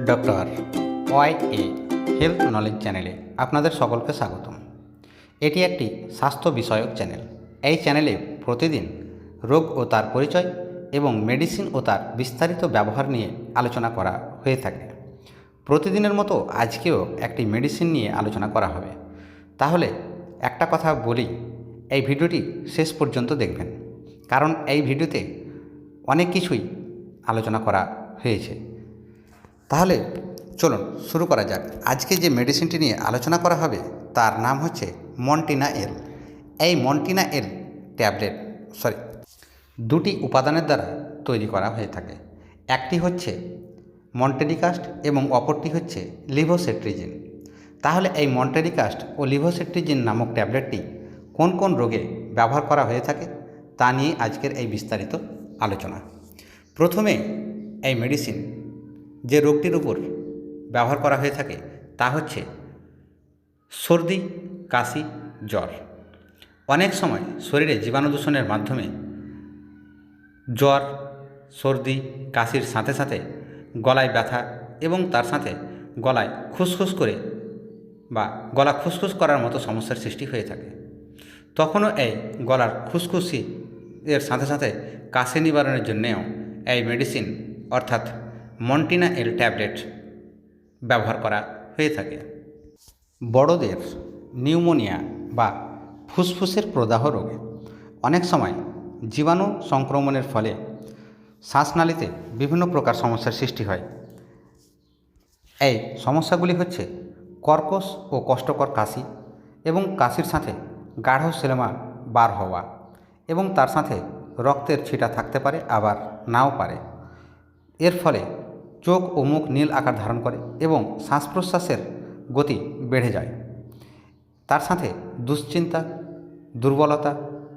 Doctor Y A health knowledge চ্যানেলে আপনাদের সকলকে স্বাগতম। এটি একটি স্বাস্থ্য বিষয়ক চ্যানেল। এই চ্যানেলে প্রতিদিন রোগ ও তার পরিচয় এবং মেডিসিন ও তার বিস্তারিত ব্যবহার নিয়ে আলোচনা করা হয়ে থাকে। প্রতিদিনের মতো আজকেও একটি মেডিসিন নিয়ে আলোচনা করা হবে। তাহলে একটা কথা বলি, এই ভিডিওটি শেষ পর্যন্ত দেখবেন। কারণ এই ভিডিওতে অনেক কিছুই আলোচনা করা হয়েছে। তাহলে চলুন শুরু করা যাক। আজকে যে মেডিসিনটি নিয়ে আলোচনা করা হবে, তার নাম হচ্ছে মন্টিনা এল। এই মন্টিনা এল ট্যাবলেট, সরি, দুটি উপাদানের দ্বারা তৈরি করা হয়ে থাকে। একটি হচ্ছে মন্টেরিকাস্ট এবং অপরটি হচ্ছে লিভোসেট্রিজিন। তাহলে এই মন্টেরিকাস্ট ও লিভোসেট্রিজিন নামক ট্যাবলেটটি কোন কোন রোগে ব্যবহার করা হয়ে থাকে, তা নিয়ে আজকের এই বিস্তারিত আলোচনা। প্রথমে এই মেডিসিন যে রোগটির উপর ব্যবহার করা হয়ে থাকে তা হচ্ছে সর্দি, কাশি, জ্বর। অনেক সময় শরীরে জীবাণু দূষণের মাধ্যমে জ্বর, সর্দি, কাশির সাথে সাথে গলায় ব্যথা এবং তার সাথে গলায় খুসখুস করে বা গলা খুসখুস করার মতো সমস্যার সৃষ্টি হয়ে থাকে। তখনও এই গলার খুসখুসি এর সাথে সাথে কাশি নিবারণের জন্যেও এই মেডিসিন অর্থাৎ মন্টিনা এল ট্যাবলেট ব্যবহার করা হয়ে থাকে। বড়দের নিউমোনিয়া বা ফুসফুসের প্রদাহ রোগে অনেক সময় জীবাণু সংক্রমণের ফলে শ্বাসনালীতে বিভিন্ন প্রকার সমস্যার সৃষ্টি হয়। এই সমস্যাগুলি হচ্ছে কর্কশ ও কষ্টকর কাশি এবং কাশির সাথে গাঢ় সেলেমা বার হওয়া এবং তার সাথে রক্তের ছিটা থাকতে পারে, আবার নাও পারে। এর ফলে চোখ ও মুখ নীল আকার ধারণ করে এবং শ্বাস প্রশ্বাসের গতি বেড়ে যায়। তার সাথে দুশ্চিন্তা, দুর্বলতা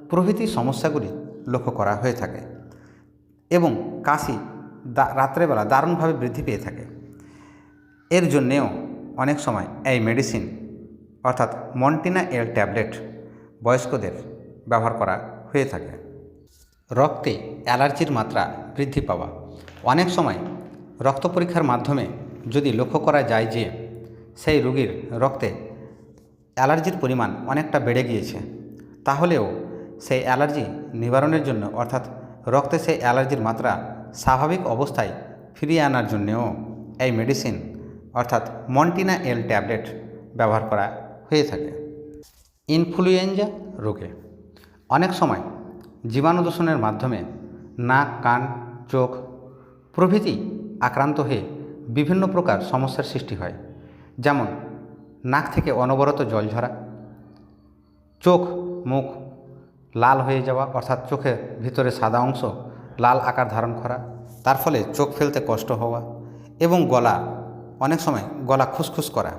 প্রভৃতি সমস্যাগুলি লক্ষ্য করা হয়ে থাকে এবং কাশি রাত্রেবেলা দারুণভাবে বৃদ্ধি পেয়ে থাকে। এর জন্যেও অনেক সময় এই মেডিসিন অর্থাৎ মন্টিনা এল ট্যাবলেট বয়স্কদের ব্যবহার করা হয়ে থাকে। রক্তে অ্যালার্জির মাত্রা বৃদ্ধি পাওয়া অনেক সময় রক্ত পরীক্ষার মাধ্যমে যদি লক্ষ্য করা যায় যে সেই রোগীর রক্তে অ্যালার্জির পরিমাণ অনেকটা বেড়ে গিয়েছে, তাহলেও সেই অ্যালার্জি নিবারণের জন্য, অর্থাৎ রক্তে সেই অ্যালার্জির মাত্রা স্বাভাবিক অবস্থায় ফিরিয়ে আনার জন্যেও এই মেডিসিন, অর্থাৎ মন্টিনা এল ট্যাবলেট ব্যবহার করা হয়ে থাকে। ইনফ্লুয়েঞ্জা রোগে অনেক সময় জীবাণু দূষণের মাধ্যমে নাক, কান, চোখ প্রভৃতি আক্রান্ত হয়ে বিভিন্ন প্রকার সমস্যার সৃষ্টি হয়। যেমন, নাক থেকে অনবরত জল ঝরা, চোখ, মুখ লাল হয়ে যাওয়া, অর্থাৎ চোখের ভিতরে সাদা অংশ লাল আকার ধারণ করা, তার ফলে চোখ ফেলতে কষ্ট হওয়া এবং গলা, অনেক সময় গলা খুসখুস করা।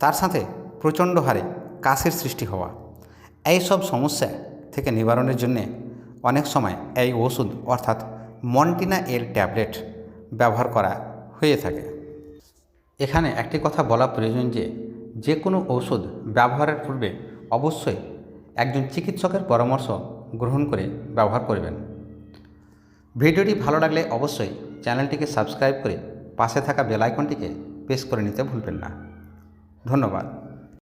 তার সাথে প্রচণ্ড হারে কাশির সৃষ্টি হওয়া। এই সব সমস্যা থেকে নিবারণের জন্যে অনেক সময় এই ওষুধ, অর্থাৎ মন্টিনা এর ট্যাবলেট ব্যবহার করা হয়ে থাকে। এখানে একটি কথা বলা প্রয়োজন যে যে কোনো ঔষধ ব্যবহারের পূর্বে অবশ্যই একজন চিকিৎসকের পরামর্শ গ্রহণ করে ব্যবহার করবেন। ভিডিওটি ভালো লাগলে অবশ্যই চ্যানেলটিকে সাবস্ক্রাইব করে পাশে থাকা বেল আইকনটিকে প্রেস করে নিতে ভুলবেন না। ধন্যবাদ।